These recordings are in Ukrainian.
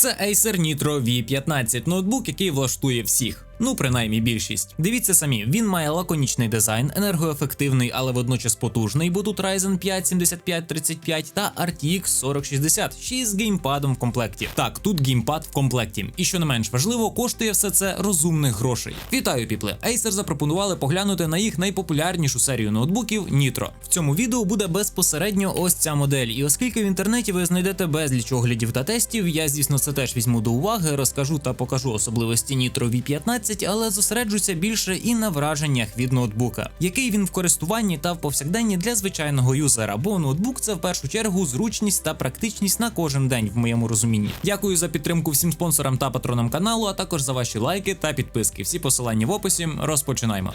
Це Acer Nitro V15, ноутбук, який влаштує всіх. Ну, принаймні більшість. Дивіться самі, він має лаконічний дизайн, енергоефективний, але водночас потужний, бо тут Ryzen 5 7535 та RTX 4060, ще й з геймпадом в комплекті. Так, тут геймпад в комплекті. І що не менш важливо, коштує все це розумних грошей. Вітаю, піпли! Acer запропонували поглянути на їх найпопулярнішу серію ноутбуків Nitro. В цьому відео буде безпосередньо ось ця модель. І оскільки в інтернеті ви знайдете безліч оглядів та тестів, я звісно це теж візьму до уваги, розкажу та покажу особливості Nitro V15, але зосереджуся більше і на враженнях від ноутбука, який він в користуванні та в повсякденні для звичайного юзера, бо ноутбук це в першу чергу зручність та практичність на кожен день в моєму розумінні. Дякую за підтримку всім спонсорам та патронам каналу, а також за ваші лайки та підписки. Всі посилання в описі. Розпочинаємо.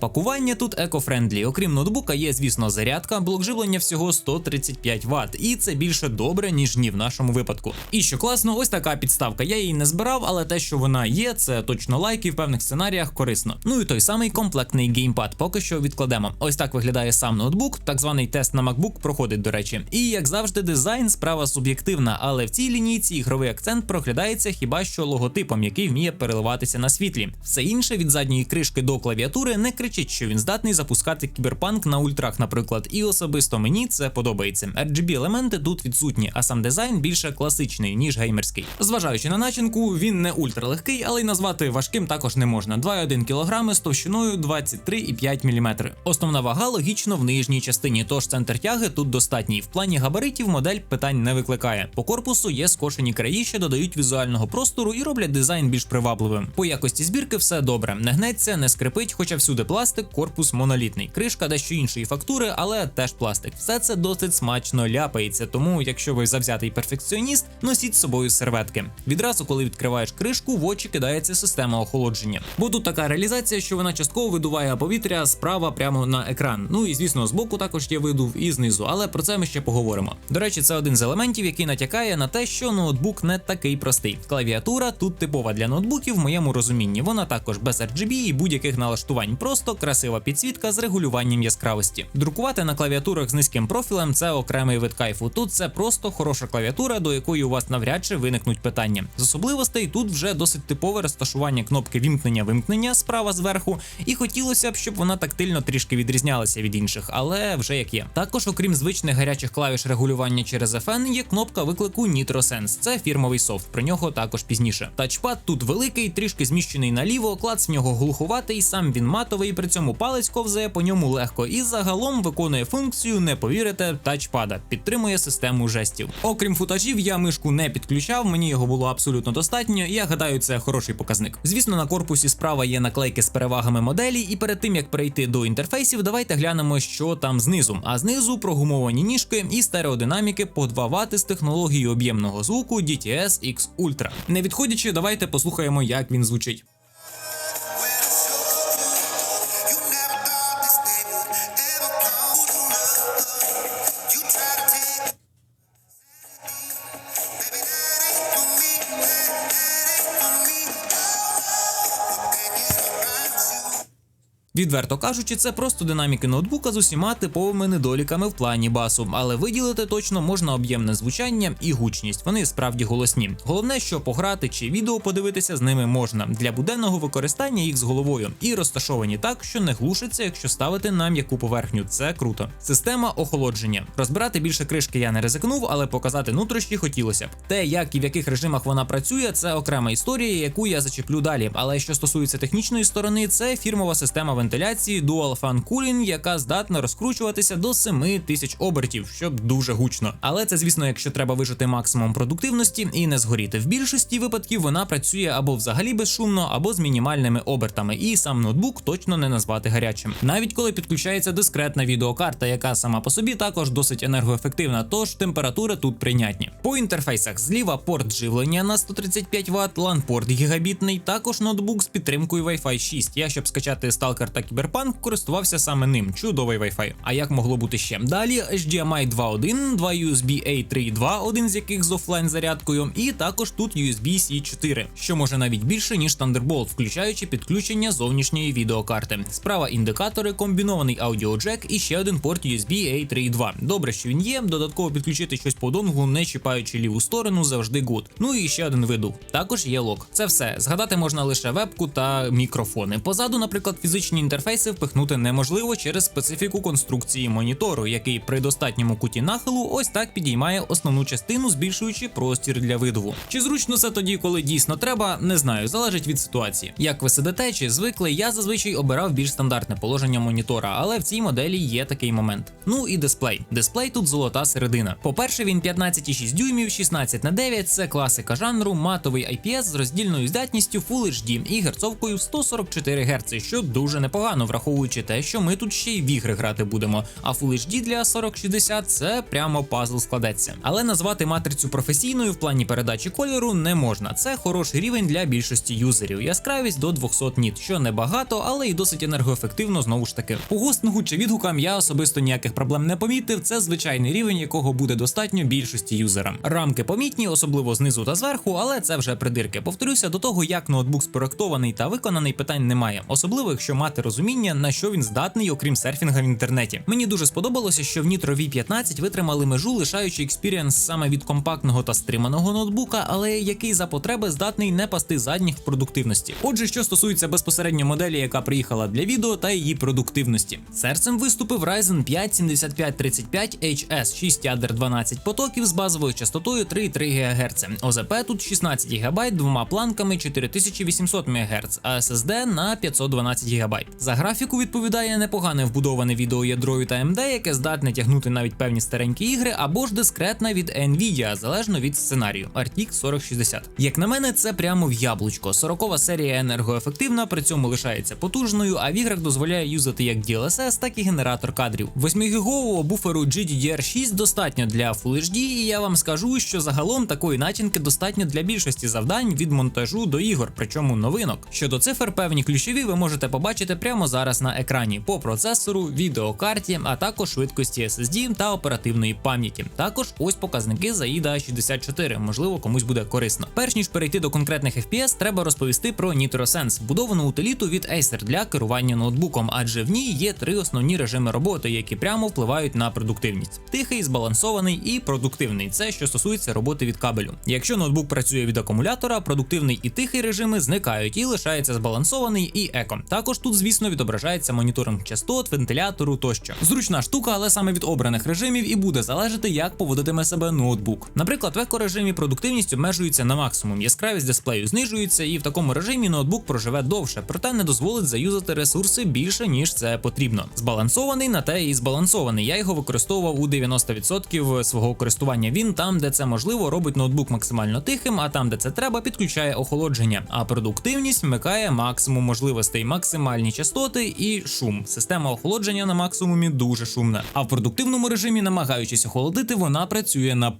Пакування тут екофрендлі. Окрім ноутбука, є, звісно, зарядка, блок живлення всього 135 Вт, і це більше добре, ніж ні в нашому випадку. І що класно, ось така підставка. Я її не збирав, але те, що вона є, це точно лайк і в певних сценаріях корисно. Ну і той самий комплектний геймпад. Поки що відкладемо. Ось так виглядає сам ноутбук. Так званий тест на MacBook проходить, до речі. І як завжди, дизайн справа суб'єктивна, але в цій лінійці ігровий акцент проглядається хіба що логотипом, який вміє переливатися на світлі. Все інше від задньої кришки до клавіатури не кричить, що він здатний запускати кіберпанк на ультрах, наприклад, і особисто мені це подобається. rgb елементи тут відсутні, а сам дизайн більше класичний ніж геймерський. Зважаючи на начинку, він не ультралегкий, але й назвати важким також не можна. 2,1 кг з товщиною 23,5 мм. Основна вага логічно в нижній частині, тож центр тяги тут достатній. В плані габаритів модель питань не викликає. По корпусу є скошені краї, що додають візуального простору і роблять дизайн більш привабливим. По якості збірки все добре, не гнеться, не скрипить, хоча всюди пластик, корпус монолітний. Кришка дещо іншої фактури, але теж пластик. Все це досить смачно ляпається. Тому, якщо ви завзятий перфекціоніст, носіть з собою серветки. Відразу, коли відкриваєш кришку, в очі кидається система охолодження. Бо тут така реалізація, що вона частково видуває повітря справа прямо на екран. Ну і звісно, збоку також є видув і знизу, але про це ми ще поговоримо. До речі, це один з елементів, який натякає на те, що ноутбук не такий простий. Клавіатура тут типова для ноутбуків в моєму розумінні. Вона також без RGB і будь-яких налаштувань, просто красива підсвітка з регулюванням яскравості. Друкувати на клавіатурах з низьким профілем це окремий вид кайфу. Тут це просто хороша клавіатура, до якої у вас навряд чи виникнуть питання. З особливостей тут вже досить типове розташування кнопки вімкнення-вимкнення справа зверху, і хотілося б, щоб вона тактильно трішки відрізнялася від інших, але вже як є. Також, окрім звичних гарячих клавіш регулювання через FN, є кнопка виклику NitroSense. Це фірмовий софт. Про нього також пізніше. Тачпад тут великий, трішки зміщений наліво, клац в нього глухуватий, сам він матовий, при цьому палець ковзає по ньому легко і загалом виконує функцію, не повірите, тачпада, підтримує систему жестів. Окрім футажів, я мишку не підключав, мені його було абсолютно достатньо, і я гадаю, це хороший показник. Звісно, на корпусі справа є наклейки з перевагами моделі, і перед тим як перейти до інтерфейсів, давайте глянемо, що там знизу. А знизу прогумовані ніжки і стереодинаміки по 2 Вт з технологією об'ємного звуку DTS X Ultra. Не відходячи, давайте послухаємо, як він звучить. Відверто кажучи, це просто динаміки ноутбука з усіма типовими недоліками в плані басу, але виділити точно можна об'ємне звучання і гучність. Вони справді голосні. Головне, що пограти чи відео подивитися з ними можна для буденного використання їх з головою і розташовані так, що не глушиться, якщо ставити на м'яку поверхню. Це круто. Система охолодження. Розбирати більше кришки я не ризикнув, але показати нутрощі хотілося б. Те, як і в яких режимах вона працює, це окрема історія, яку я зачеплю далі. Але що стосується технічної сторони, це фірмова система вентиляції Dual Fan Cooling, яка здатна розкручуватися до 7000 обертів, щоб дуже гучно. Але це, звісно, якщо треба вижити максимум продуктивності і не згоріти. В більшості випадків вона працює або взагалі безшумно, або з мінімальними обертами, і сам ноутбук точно не назвати гарячим. Навіть коли підключається дискретна відеокарта, яка сама по собі також досить енергоефективна, тож температури тут прийнятні. По інтерфейсах зліва порт живлення на 135 Вт, LAN-порт гігабітний, також ноутбук з підтримкою Wi-Fi 6. Я щоб скачати Stalker карта Cyberpunk користувався саме ним. Чудовий Wi-Fi. А як могло бути ще? Далі HDMI 2.1, два USB A 3.2, один з яких з офлайн зарядкою, і також тут USB-C 4, що може навіть більше ніж Thunderbolt, включаючи підключення зовнішньої відеокарти. Справа індикатори, комбінований аудіоджек і ще один порт USB A 3.2. Добре, що він є. Додатково підключити щось по донгу, не чіпаючи ліву сторону, завжди good. Ну і ще один видув. Також є лок. Це все. Згадати можна лише вебку та мікрофони. Позаду, наприклад, фізичні інтерфейси впихнути неможливо через специфіку конструкції монітору, який при достатньому куті нахилу ось так підіймає основну частину, збільшуючи простір для видову. Чи зручно це тоді, коли дійсно треба, не знаю, залежить від ситуації. Як ви сидите чи звикли, я зазвичай обирав більш стандартне положення монітора, але в цій моделі є такий момент. Ну і дисплей. Дисплей тут золота середина. По-перше, він 15,6 дюймів, 16 на 9 це класика жанру, матовий IPS з роздільною здатністю Full HD і герцовкою 144 Гц, що дуже непогано, враховуючи те, що ми тут ще й в ігри грати будемо. А Full HD для 4060 це прямо пазл складеться. Але назвати матрицю професійною в плані передачі кольору не можна. Це хороший рівень для більшості юзерів. Яскравість до 200 ніт, що небагато, але і досить енергоефективно знову ж таки. По гостингу чи відгукам я особисто ніяких проблем не помітив. Це звичайний рівень, якого буде достатньо більшості юзерам. Рамки помітні, особливо знизу та зверху, але це вже придирки. Повторюся, до того, як ноутбук спроектований та виконаний, питань немає, особливо якщо мати розуміння, на що він здатний, окрім серфінга в інтернеті. Мені дуже сподобалося, що в Nitro V15 витримали межу, лишаючи експірієнс саме від компактного та стриманого ноутбука, але який за потреби здатний не пасти задніх в продуктивності. Отже, що стосується безпосередньо моделі, яка приїхала для відео та її продуктивності. Серцем виступив Ryzen 5 7535 HS 6 ядер 12 потоків з базовою частотою 3,3 ГГц. ОЗП тут 16 ГБ двома планками 4800 МГц, а SSD на 512 ГБ. За графіку відповідає непогане вбудоване відеоядро від AMD, яке здатне тягнути навіть певні старенькі ігри, або ж дискретна від Nvidia, залежно від сценарію RTX 4060. Як на мене, це прямо в яблучко. 40-ва серія енергоефективна, при цьому лишається потужною, а в іграх дозволяє юзати як DLSS, так і генератор кадрів. 8-гігового буферу GDDR6 достатньо для Full HD, і я вам скажу, що загалом такої начинки достатньо для більшості завдань від монтажу до ігор, причому новинок. Щодо цифр, певні ключові ви можете побачити прямо зараз на екрані по процесору, відеокарті, а також швидкості SSD та оперативної пам'яті. Також ось показники за AIDA 64, можливо, комусь буде корисно. Перш ніж перейти до конкретних FPS, треба розповісти про NitroSense, будовану утиліту від Acer для керування ноутбуком, адже в ній є три основні режими роботи, які прямо впливають на продуктивність: тихий, збалансований і продуктивний. Це що стосується роботи від кабелю. Якщо ноутбук працює від акумулятора, продуктивний і тихий режими зникають і лишається збалансований і еко. Також тут, звісно, відображається моніторинг частот, вентилятору тощо. Зручна штука, але саме від обраних режимів і буде залежати, як поводитиме себе ноутбук. Наприклад, в еко-режимі продуктивність обмежується на максимум, яскравість дисплею знижується, і в такому режимі ноутбук проживе довше, проте не дозволить заюзати ресурси більше ніж це потрібно. Збалансований на те і збалансований. Я його використовував у 90% свого користування. Він там, де це можливо, робить ноутбук максимально тихим, а там, де це треба, підключає охолодження. А продуктивність вмикає максимум можливостей, максимальні частоти і шум. Система охолодження на максимумі дуже шумна. А в продуктивному режимі, намагаючись охолодити, вона працює на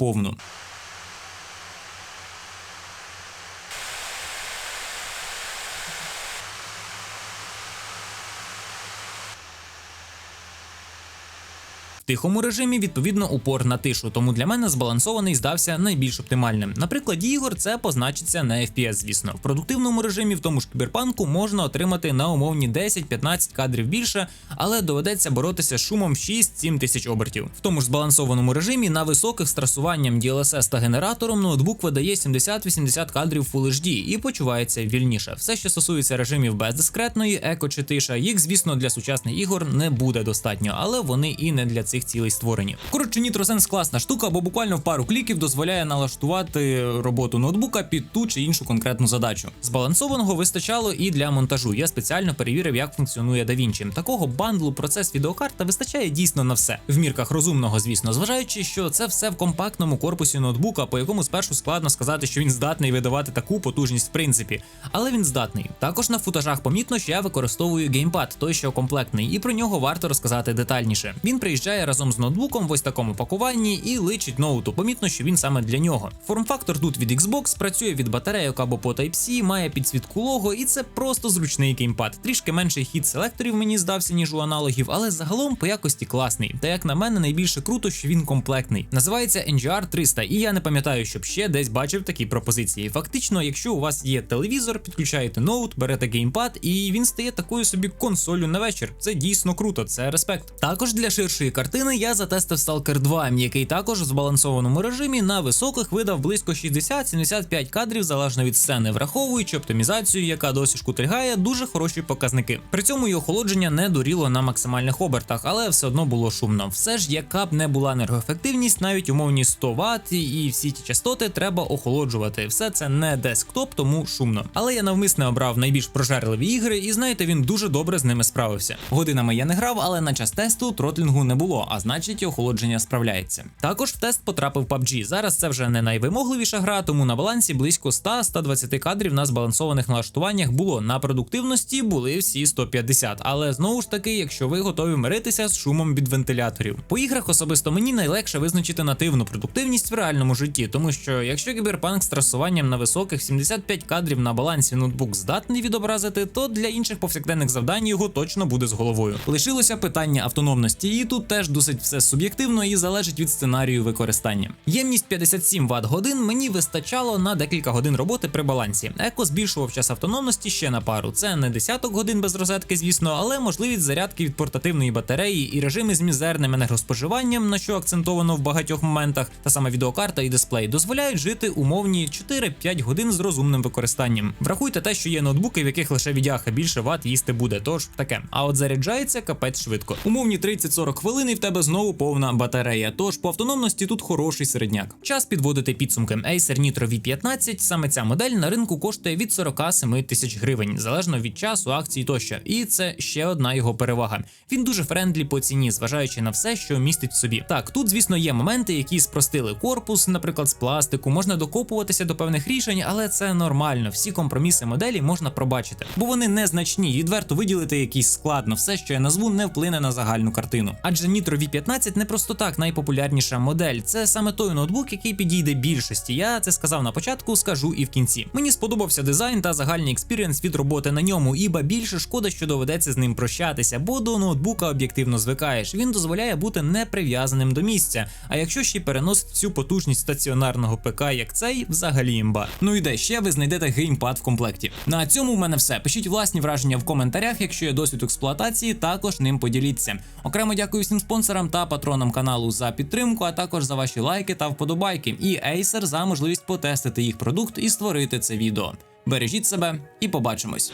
тихому режимі відповідно упор на тишу, тому для мене збалансований здався найбільш оптимальним. На прикладі ігор це позначиться на FPS, звісно. В продуктивному режимі, в тому ж кіберпанку, можна отримати на умовні 10-15 кадрів більше, але доведеться боротися з шумом 6-7 тисяч обертів. В тому ж збалансованому режимі на високих з трасуванням DLSS та генератором ноутбук видає 70-80 кадрів Full HD і почувається вільніше. Все, що стосується режимів без дискретної, еко чи тиша, їх, звісно, для сучасних ігор не буде достатньо, але вони і не для цих цілей створені. Коротше, NitroSense класна штука, бо буквально в пару кліків дозволяє налаштувати роботу ноутбука під ту чи іншу конкретну задачу. Збалансованого вистачало і для монтажу. Я спеціально перевірив, як функціонує DaVinci. Такого бандлу процес відеокарта вистачає дійсно на все. В мірках розумного, звісно, зважаючи, що це все в компактному корпусі ноутбука, по якому спершу складно сказати, що він здатний видавати таку потужність в принципі. Але він здатний. Також на футажах помітно, що я використовую геймпад, той що комплектний, і про нього варто розказати детальніше. Він приїжджає разом з ноутбуком в ось такому пакуванні і личить ноуту. Помітно, що він саме для нього. Форм-фактор тут від Xbox, працює від батарейок або по Type-C, має підсвітку лого, і це просто зручний геймпад. Трішки менший хід селекторів мені здався, ніж у аналогів, але загалом по якості класний. Та як на мене, найбільше круто, що він комплектний. Називається NGR 300, і я не пам'ятаю, щоб ще десь бачив такі пропозиції. Фактично, якщо у вас є телевізор, підключаєте ноут, берете геймпад, і він стає такою собі консолью на вечір. Це дійсно круто, це респект. Також для ширшої картини я затестив Stalker 2, який також в збалансованому режимі на високих видав близько 60-75 кадрів залежно від сцени, враховуючи оптимізацію, яка досі шкутильгає, дуже хороші показники. При цьому і охолодження не доріло на максимальних обертах, але все одно було шумно. Все ж, яка б не була енергоефективність, навіть умовні 100 Вт і всі ті частоти треба охолоджувати. Все це не десктоп, тому шумно. Але я навмисне обрав найбільш прожерливі ігри, і знаєте, він дуже добре з ними справився. Годинами я не грав, але на час тесту тротлінгу не було, а значить, і охолодження справляється. Також в тест потрапив PUBG. Зараз це вже не найвимогливіша гра, тому на балансі близько 100-120 кадрів на збалансованих налаштуваннях було. На продуктивності були всі 150. Але знову ж таки, якщо ви готові миритися з шумом від вентиляторів. По іграх особисто мені найлегше визначити нативну продуктивність в реальному житті, тому що якщо кіберпанк з трасуванням на високих 75 кадрів на балансі ноутбук здатний відобразити, то для інших повсякденних завдань його точно буде з головою. Лишилося питання автономності, і тут теж досить все суб'єктивно і залежить від сценарію використання. Ємність 57 Вт годин мені вистачало на декілька годин роботи при балансі. Еко збільшував час автономності ще на пару. Це не десяток годин без розетки, звісно, але можливість зарядки від портативної батареї і режими з мізерним енергоспоживанням, на що акцентовано в багатьох моментах, та саме відеокарта і дисплей дозволяють жити умовні 4-5 годин з розумним використанням. Врахуйте те, що є ноутбуки, в яких лише відяха більше ват їсти буде, тож таке. А от заряджається капець швидко. Умовні 30-40 хвилин і тебе знову повна батарея. Тож по автономності тут хороший середняк. Час підводити підсумки. Acer Nitro V15, саме ця модель на ринку коштує від 47 тисяч гривень, залежно від часу, акцій тощо. І це ще одна його перевага. Він дуже френдлі по ціні, зважаючи на все, що містить в собі. Так, тут, звісно, є моменти, які спростили корпус, наприклад, з пластику, можна докопуватися до певних рішень, але це нормально. Всі компроміси моделі можна пробачити, бо вони незначні. Відверто виділити якийсь складно. Все, що я назву, не вплине на загальну картину. Адже Nitro V15 не просто так найпопулярніша модель. Це саме той ноутбук, який підійде більшості. Я це сказав на початку, скажу і в кінці. Мені сподобався дизайн та загальний експірієнс від роботи на ньому, іба більше шкода, що доведеться з ним прощатися, бо до ноутбука об'єктивно звикаєш. Він дозволяє бути не прив'язаним до місця. А якщо ще й переносить всю потужність стаціонарного ПК, як цей, взагалі імба. Ну і де ще ви знайдете геймпад в комплекті. На цьому в мене все. Пишіть власні враження в коментарях. Якщо є досвід експлуатації, також ним поділіться. Окремо дякую всім спонсорам та патронам каналу за підтримку, а також за ваші лайки та вподобайки. І Acer за можливість потестити їх продукт і створити це відео. Бережіть себе і побачимось.